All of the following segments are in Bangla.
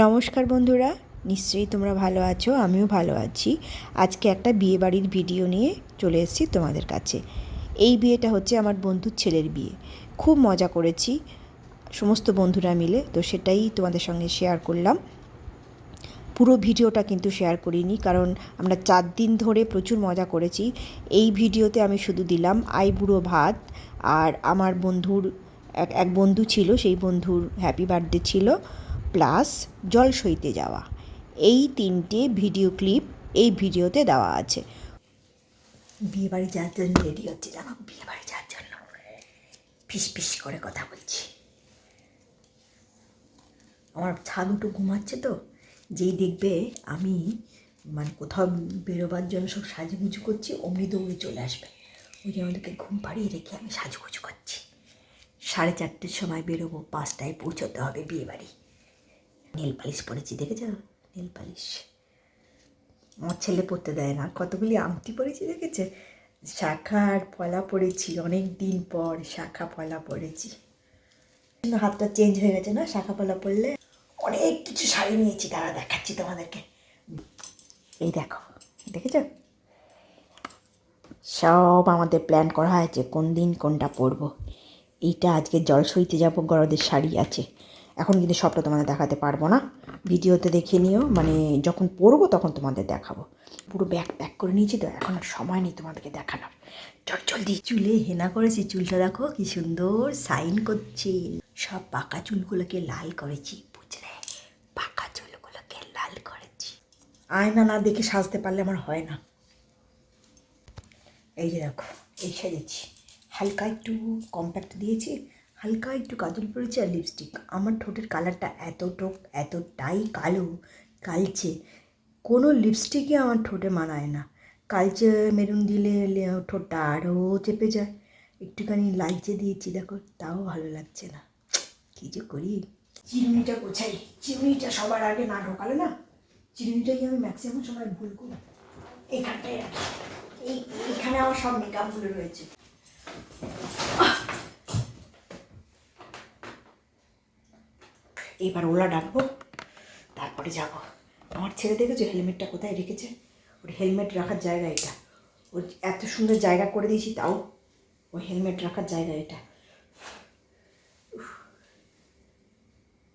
নমস্কার বন্ধুরা, নিশ্চয়ই তোমরা ভালো আছো, আমিও ভালো আছি। আজকে একটা বিয়ে বাড়ির ভিডিও নিয়ে চলে এসেছি তোমাদের কাছে। এই বিয়েটা হচ্ছে আমার বন্ধুর ছেলের বিয়ে। খুব মজা করেছি, সমস্ত বন্ধুরা মিলে, তো সেটাই তোমাদের সঙ্গে শেয়ার করলাম। পুরো ভিডিওটা কিন্তু শেয়ার করিনি, কারণ আমরা চার দিন ধরে প্রচুর মজা করেছি। এই ভিডিওতে আমি শুধু দিলাম আইবুড়ো ভাত, আর আমার বন্ধুর, এক এক বন্ধু ছিল, সেই বন্ধুর হ্যাপি বার্থডে ছিল। প্লাস জল সইতে যাওয়া। এই তিনটে ভিডিও ক্লিপ এই ভিডিওতে দেওয়া আছে। বিয়ে বাড়ি যাওয়ার জন্য রেডি হচ্ছে, জানো? বিয়ে বাড়ি যাওয়ার জন্য। ফিস ফিস করে কথা বলছি। আমার ছাদুটো ঘুমাচ্ছে তো, যেই দেখবে আমি মানে কোথাও বেরোবার জন্য সব সাজুগুজু করছি, অমনি দৌড়ে চলে আসবে। ওই জন্য ওদেরকে ঘুম পাড়িয়ে রেখে আমি সাজুগুজু করছি। সাড়ে চারটের সময় বেরোবো, পাঁচটায় পৌঁছতে হবে বিয়ে বাড়ি নীল পালিশ পরেছি, দেখেছ? Nail polish. আমার ছেলে পরতে দেয় না। কতগুলি আংটি পরেছি, দেখেছে? শাখার পলা পরেছি অনেক দিন পর শাখা পলা পরেছি। হাতটা চেঞ্জ হয়ে গেছে না, শাখা পলা পরলে? অনেক কিছু শাড়ি নিয়েছি তারা দেখাচ্ছি তোমাদেরকে। এই দেখো, দেখেছ? সব আমাদের প্ল্যান করা হয়েছে কোন দিন কোনটা পরবো। এইটা আজকে জল সইতে যাব, গরদের শাড়ি আছে। এখন কিন্তু সবটা তোমাদের দেখাতে পারব না। ভিডিওতে দেখে নিও মানে যখন পরবো তখন তোমাদের দেখাবো। পুরো ব্যাগ প্যাক করে নিয়েছি তো এখন আর সময় নেই তোমাদেরকে দেখানোর। চট জলদি। চুলে হেনা করেছি চুলটা দেখো কি সুন্দর সাইন করছে। সব পাকা চুলগুলোকে লাল করেছি বুঝলে? পাকা চুলগুলোকে লাল করেছি। আয়না না দেখে সাজতে পারলে আমার হয় না। এই যে দেখো এই সেজেছি। হালকা একটু কম্প্যাক্ট দিয়েছি হালকা একটু কাজল পড়েছে আর লিপস্টিক আমার ঠোঁটের কালারটা এত এতটুক এতটাই কালো, কালচে। কোনো লিপস্টিকই আমার ঠোঁটে মানায় না। কালচে মেরুন দিলে ঠোঁটটা আরও চেপে যায়। একটুখানি লালচে দিয়েছি, দেখো, তাও ভালো লাগছে না। কী যে করি? চিরুনিটা গোছাই। চিরুনিটা সবার আগে না ঢোকালে না, চিরুনিটাই আমি ম্যাক্সিমাম সময় ভুল করি। এইখানটাই রাখি। এই এখানে আমার সব মেকআপগুলো রয়েছে। এবার ওলা ডাকবো, তারপরে যাব। আমার ছেলে দেখেছ হেলমেটটা কোথায় রেখেছে? ওর হেলমেট রাখার জায়গা এটা। ওর এত সুন্দর জায়গা করে দিয়েছি তাও। ও হেলমেট রাখার জায়গা এটা।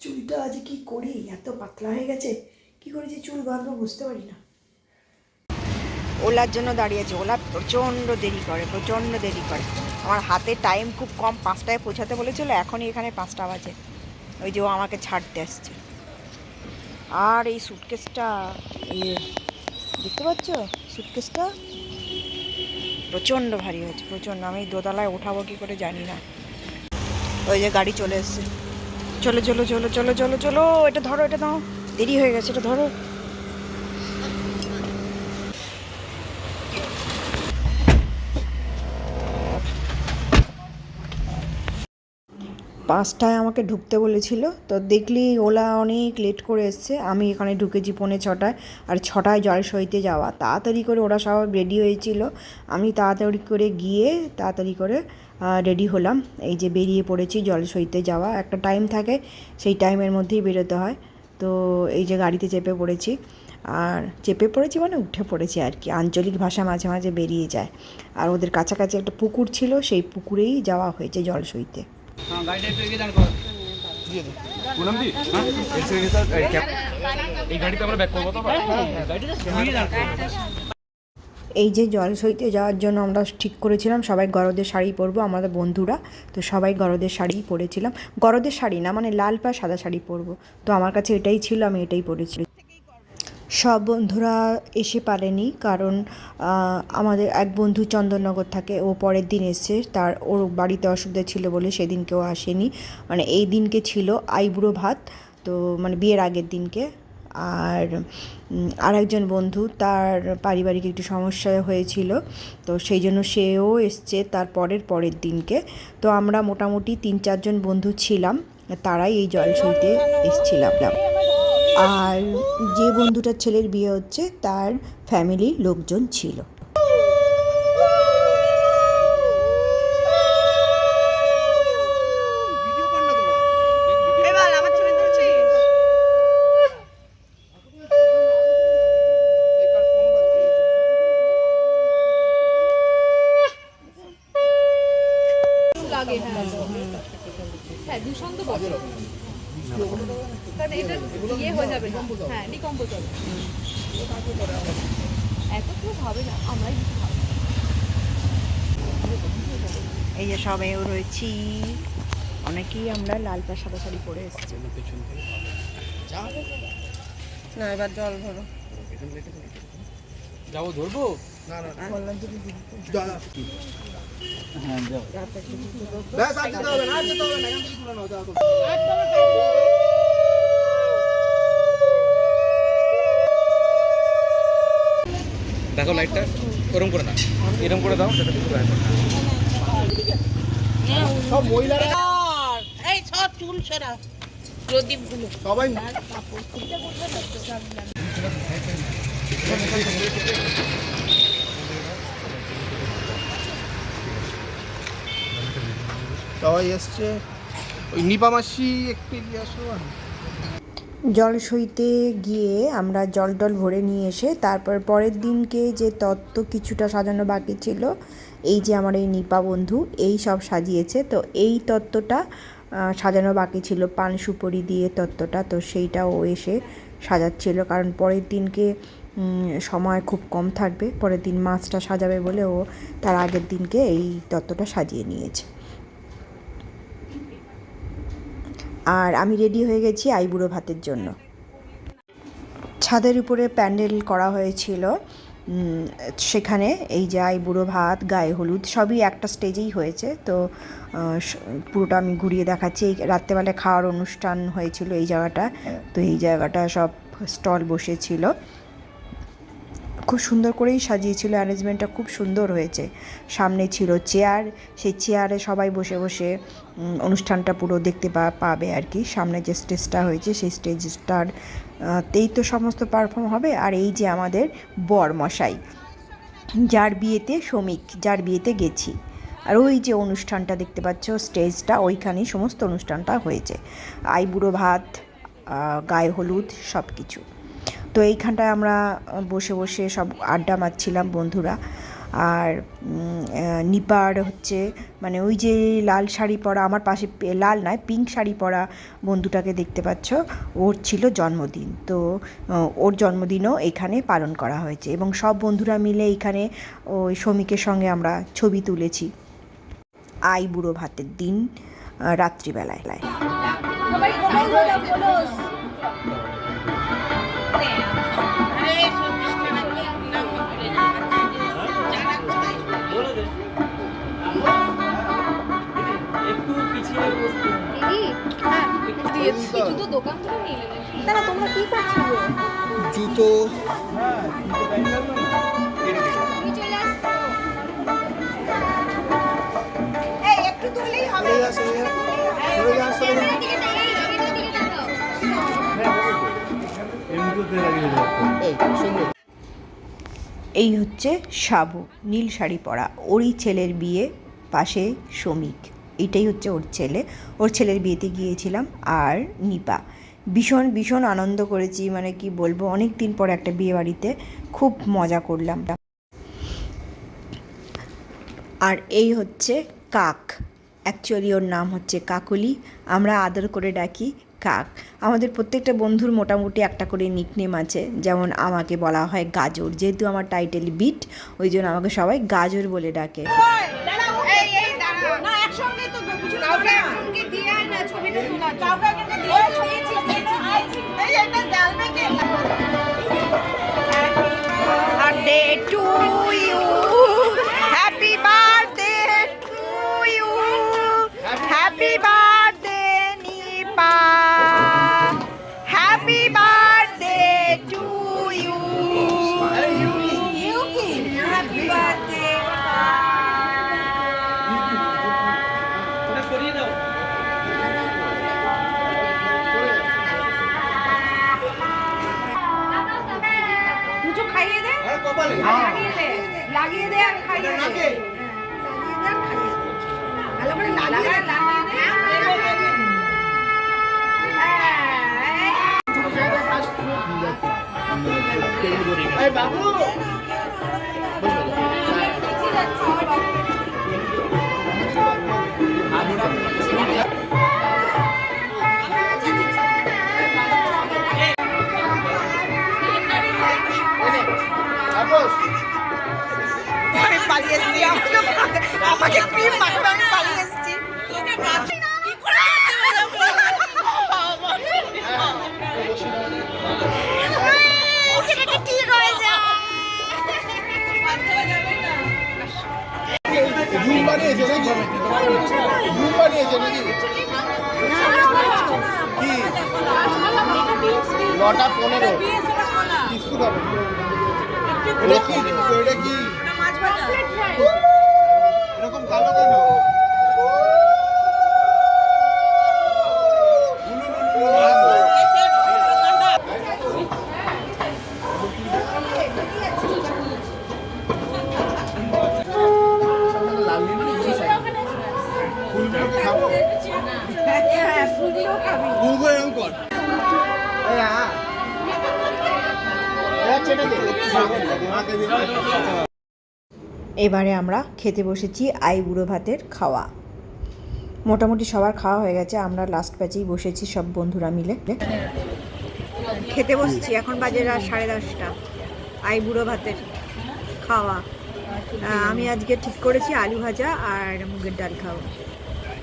চুলটা আজ কি করি? এত পাতলা হয়ে গেছে। কি করে যে চুল বাঁধবো বুঝতে পারি না। ওলার জন্য দাঁড়িয়েছে। ওলা প্রচণ্ড দেরি করে, প্রচণ্ড দেরি করে। আমার হাতে টাইম খুব কম, পাঁচটায় পৌঁছাতে বলেছিল, এখনই এখানে পাঁচটা বাজে। ওই যে ও আমাকে ছাড়তে আসছে। আর এই সুটকেসটা ইয়ে দেখতে পাচ্ছ? সুটকেসটা প্রচণ্ড ভারী হয়েছে, প্রচণ্ড। আমি দোতলায় ওঠাবো কী করে জানি না। ওই যে গাড়ি চলে এসছে। চলো চলো চলো চলো চলো চলো, এটা ধরো, এটা দাও দেরি হয়ে গেছে, এটা ধরো। পাঁচটায় আমাকে ঢুকতে বলেছিল, তো দেখলি ওলা অনেক লেট করে এসছে, আমি এখানে ঢুকেছি পৌনে ছটায়, আর ছটায় জল সইতে যাওয়া। তাড়াতাড়ি করে ওরা সব রেডি হয়েছিল, আমি তাড়াতাড়ি করে গিয়ে তাড়াতাড়ি করে রেডি হলাম। এই যে বেরিয়ে পড়েছি জল সইতে যাওয়া, একটা টাইম থাকে, সেই টাইমের মধ্যেই বেরোতে হয়। তো এই যে গাড়িতে চেপে পড়েছি, আর চেপে পড়েছি মানে উঠে পড়েছি আর কি, আঞ্চলিক ভাষা মাঝে মাঝে বেরিয়ে যায়। আর ওদের কাছাকাছি একটা পুকুর ছিল, সেই পুকুরেই যাওয়া হয়েছে জল সইতে এই যে জল সইতে যাওয়ার জন্য আমরা ঠিক করেছিলাম সবাই গরদের শাড়ি পরবো আমাদের বন্ধুরা তো সবাই গরদের শাড়িই পরেছিলাম। গরদের শাড়ি না মানে লাল পা সাদা শাড়ি পরবো। তো আমার কাছে এটাই ছিল আমি এটাই পরেছি। সব বন্ধুরা এসে পারেনি কারণ আমাদের এক বন্ধু চন্দননগর থাকে, ও পরের দিন এসছে, তার, ওর বাড়িতে অসুবিধা ছিল বলে সেদিন কেউ আসেনি। মানে এই দিনকে ছিল আইবুড়ো ভাত, তো মানে বিয়ের আগের দিনকে। আর আরেকজন বন্ধু, তার পারিবারিক একটু সমস্যা হয়েছিল, তো সেই জন্য সেও এসছে তার পরের পরের দিনকে। তো আমরা মোটামুটি তিন চারজন বন্ধু ছিলাম, তারাই এই জল সইতে এসছিলাম আর যে বন্ধুটার ছেলের বিয়ে হচ্ছে তার ফ্যামিলির লোকজন ছিল। হ্যাঁ ডিকম্পোজ এত কেউ হবে না আমরাই। এই যে সবাইও রয়েছি। অনেকেই আমরা লাল পা সাদা শাড়ি পরে এসেছি। না এবার জল ভরো। যাব ধরবো? দেখো লাইটটা ওরম করে না এরম করে দাও সেটা পুরো আসে এই সব চুল সরা প্রদীপগুলো সবাই সবাই এসছে। ওই নিপা মাসি একটু এগিয়ে আসো। জল সইতে গিয়ে আমরা জল টল ভরে নিয়ে এসে তারপর পরের দিনকে যে তত্ত্ব কিছুটা সাজানো বাকি ছিল, এই যে আমার এই নিপা বন্ধু, এই সব সাজিয়েছে। তো এই তত্ত্বটা সাজানো বাকি ছিল। পান সুপরি দিয়ে তত্ত্বটা, তো সেইটা ও এসে সাজাচ্ছিল। কারণ পরের দিনকে সময় খুব কম থাকবে। পরের দিন মাছটা সাজাবে বলে ও তার আগের দিনকে এই তত্ত্বটা সাজিয়ে নিয়েছে। আর আমি রেডি হয়ে গেছি আইবুড়ো ভাতের জন্য। ছাদের উপরে প্যান্ডেল করা হয়েছিল সেখানে এই যে আইবুড়ো ভাত, গায়ে হলুদ, সবই একটা স্টেজেই হয়েছে। তো পুরোটা আমি ঘুরিয়ে দেখাচ্ছি। এই রাত্রেবেলায় খাওয়ার অনুষ্ঠান হয়েছিল এই জায়গাটা। তো এই জায়গাটা সব স্টল বসেছিল। খুব সুন্দর করেই সাজিয়েছিল, অ্যারেঞ্জমেন্টটা খুব সুন্দর হয়েছে। সামনে ছিল চেয়ার, সেই চেয়ারে সবাই বসে বসে অনুষ্ঠানটা পুরো দেখতে পাবে আর কি। সামনে যে স্টেজটা হয়েছে, সেই স্টেজটার তেই তো সমস্ত পারফর্ম হবে। আর এই যে আমাদের বর মশাই যার বিয়েতে শ্রমিক, যার বিয়েতে গেছি। আর ওই যে অনুষ্ঠানটা দেখতে পাচ্ছ, স্টেজটা, ওইখানেই সমস্ত অনুষ্ঠানটা হয়েছে। আইবুড়ো ভাত গায়ে হলুদ সব কিছু তো এইখানটায় আমরা বসে বসে সব আড্ডা মারছিলাম বন্ধুরা। আর নিপার হচ্ছে মানে ওই যে লাল শাড়ি পরা, আমার পাশে লাল নয়, পিঙ্ক শাড়ি পরা বন্ধুটাকে দেখতে পাচ্ছ, ওর ছিল জন্মদিন। তো ওর জন্মদিনও এখানে পালন করা হয়েছে এবং সব বন্ধুরা মিলে এখানে ওই শ্রমিকের সঙ্গে আমরা ছবি তুলেছি। আই বুড়ো ভাতের দিন রাত্রিবেলায়। দিয়েছি। জুতো দোকান থেকে না তোমরা কি এই, এই হচ্ছে সাবু নীল শাড়ি পরা। ওরই ছেলের বিয়ে পাশে শ্রমিক। এটাই হচ্ছে ওর ছেলে। ওর ছেলের বিয়েতে গিয়েছিলাম আর নিপা। ভীষণ ভীষণ আনন্দ করেছি মানে কি বলব অনেক দিন পর একটা বিয়ে বাড়িতে খুব মজা করলাম। আর এই হচ্ছে কাক। অ্যাকচুয়ালি ওর নাম হচ্ছে কাকলি। আমরা আদর করে ডাকি কাক। আমাদের প্রত্যেকটা বন্ধুর মোটামুটি একটা করে নিকনেম আছে, যেমন আমাকে বলা হয় গাজর। যেহেতু আমার টাইটেল বিট ওই জন্য আমাকে সবাই গাজর বলে ডাকে। এই এই দাঁড়া না একসঙ্গে তো কিছু কাউকে একজনকে দিয়ে আয় না ছবিটা তোলা। কাউকে একজনকে দিয়ে আয় ছবি এই এটা ডালবে কে birthday to you. বাবু। আমাকে ক্রিম মাখবে নাকি কি নটা পনেরো। কিছু খাবে এটা কি এটা কি এরকম কালো কেন? এবারে আমরা খেতে বসেছি আই বুড়ো ভাতের খাওয়া। মোটামুটি সবার খাওয়া হয়ে গেছে আমরা লাস্ট ব্যাচেই বসেছি সব বন্ধুরা মিলে। খেতে বসছি এখন বাজে রাত সাড়ে দশটা। আই বুড়ো ভাতের খাওয়া। আমি আজকে ঠিক করেছি আলু ভাজা আর মুগের ডাল খাব।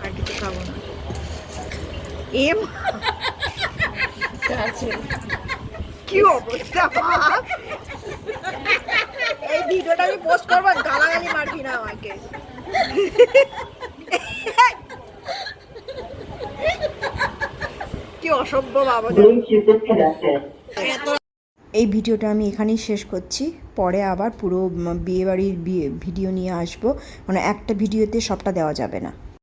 আর কিছু খাব না। এম কি অবস্থা গালাগালি মারবি না আমাকে। কি অসভ্য বাবা এই ভিডিওটা আমি এখানেই শেষ করছি। পরে আবার পুরো বিয়েবাড়ির বিয়ে ভিডিও নিয়ে আসব। মানে একটা ভিডিওতে সবটা দেওয়া যাবে না।